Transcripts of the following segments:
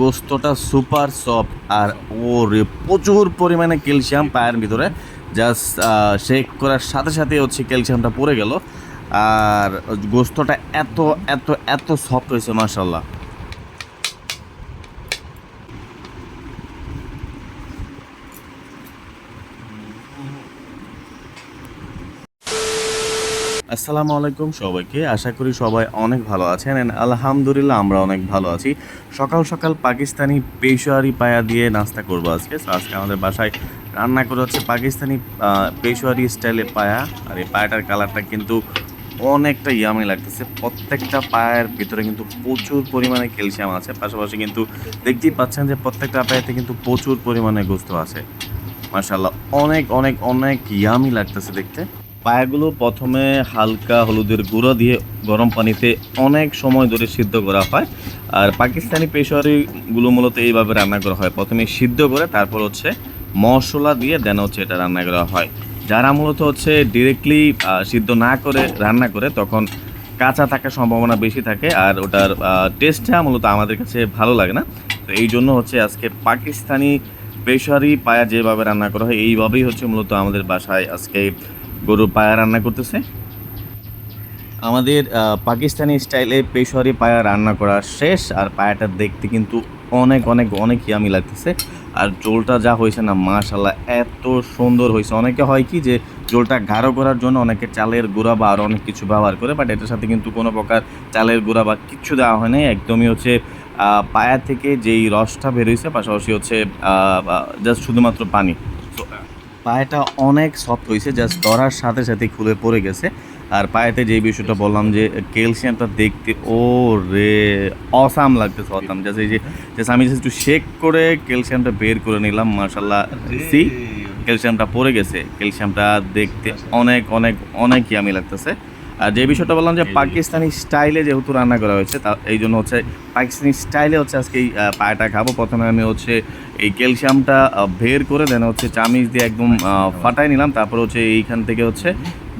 গোস্তটা super soft আর ওরে প্রচুর পরিমাণে ক্যালসিয়াম পায়ের ভিতরে। জাস্ট শেক করার সাথে সাথে হচ্ছে ক্যালসিয়ামটা পড়ে গেল। আর গোস্তটা এত এত এত সফট হয়েছে মার্শাল্লাহ আসসালামু আলাইকুম সবাইকে। আশা করি সবাই অনেক ভালো আছেন। অ্যান্ড আলহামদুলিল্লাহ আমরা অনেক ভালো আছি। সকাল সকাল পাকিস্তানি পেশোয়ারি পায়া দিয়ে নাস্তা করব আজকে। আজকে আমাদের বাসায় রান্না করে হচ্ছে পাকিস্তানি পেশোয়ারি স্টাইলে পায়া। আর এই পায়াটার কালারটা কিন্তু অনেকটা ইয়ামি লাগতেছে। প্রত্যেকটা পায়ের ভিতরে কিন্তু প্রচুর পরিমাণে ক্যালসিয়াম আছে। পাশাপাশি কিন্তু দেখতেই পাচ্ছেন যে প্রত্যেকটা পায়াতে কিন্তু প্রচুর পরিমাণে গোস্ত আছে। মাশাল্লাহ অনেক অনেক অনেক ইয়ামি লাগতেছে দেখতে। পায়াগুলো প্রথমে হালকা হলুদের গুঁড়ো দিয়ে গরম পানিতে অনেক সময় ধরে সিদ্ধ করা হয়। আর পাকিস্তানি পেশোয়ারিগুলো মূলত এইভাবে রান্না করা হয়। প্রথমে সিদ্ধ করে তারপর হচ্ছে মশলা দিয়ে দেন হচ্ছে এটা রান্না করা হয়। যারা মূলত হচ্ছে ডিরেক্টলি সিদ্ধ না করে রান্না করে, তখন কাঁচা থাকার সম্ভাবনা বেশি থাকে আর ওটার টেস্টটা মূলত আমাদের কাছে ভালো লাগে না। তো এই জন্য হচ্ছে আজকে পাকিস্তানি পেশারি পায়া যেভাবে রান্না করা হয়, এইভাবেই হচ্ছে মূলত আমাদের বাসায় আজকে গরুর পায়া রান্না করতেছে। আমাদের পাকিস্তানি স্টাইলে পেশোয়ারি পায়া রান্না করা শেষ, আর পায়াটা দেখতে কিন্তু অনেক অনেক অনেক ইয়ামি লাগতেছে। আর জোলটা যা হয়েছে না মাশাল্লাহ এত সুন্দর হয়েছে। অনেকে হয় কি যে জোলটা গাঢ় করার জন্য অনেকে চালের গুঁড়া বা আরও অনেক কিছু ব্যবহার করে বাট এটার সাথে কিন্তু কোনো প্রকার চালের গুঁড়া বা কিচ্ছু দেওয়া হয় নাই। একদমই হচ্ছে পায়া থেকে যেই রসটা বেরোইছে পাশাপাশি হচ্ছে জাস্ট শুধুমাত্র পানি। পায়েটা অনেক সফট হয়েছে জাস্ট ধরার সাথে সাথে খুলে পড়ে গেছে। আর পায়েতে যে বিষয়টা বললাম যে ক্যালসিয়ামটা দেখতে ও রে অসাম লাগতেছে অসাম জাস্ট এই যে জাস্ট আমি জাস্ট একটু শেক করে ক্যালসিয়ামটা বের করে নিলাম মার্শাল্লাহ সি ক্যালসিয়ামটা পড়ে গেছে। ক্যালসিয়ামটা দেখতে অনেক অনেক অনেক ইয়ামি লাগতেছে। আর যে বিষয়টা বললাম যে পাকিস্তানি স্টাইলে যেহেতু রান্না করা হয়েছে, তা এই জন্য হচ্ছে পাকিস্তানি স্টাইলে হচ্ছে আজকে এই পায়াটা খাব। প্রথমে আমি হচ্ছে এই ক্যালসিয়ামটা বের করে দেন হচ্ছে চামিচ দিয়ে একদম ফাটাই নিলাম। তারপর হচ্ছে এইখান থেকে হচ্ছে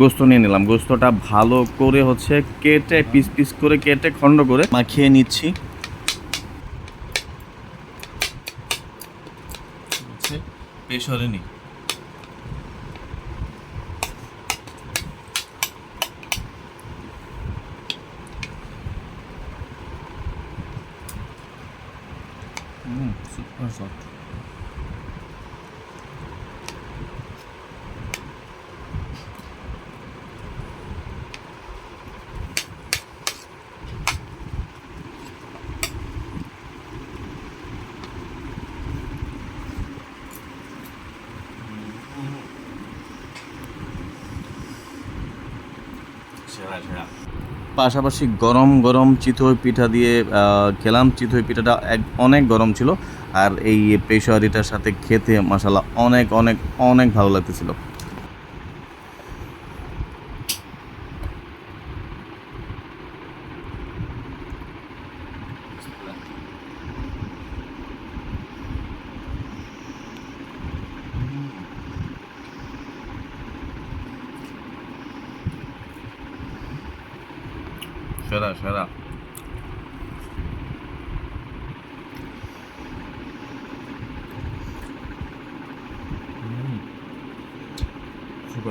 গোস্ত নিয়ে নিলাম। গোস্তটা ভালো করে হচ্ছে কেটে, পিস পিস করে কেটে, খণ্ড করে মাখিয়ে নিচ্ছি। পেশরে নি হুম সুপার সফট পাশাপাশি গরম গরম চিতই পিঠা দিয়ে খেলাম। চিতই পিঠাটা এক, অনেক গরম ছিল। আর এই পেশোয়ারিটার সাথে খেতে মশালা অনেক অনেক অনেক ভালো লাগতেছিল। 学的学的。嗯，是不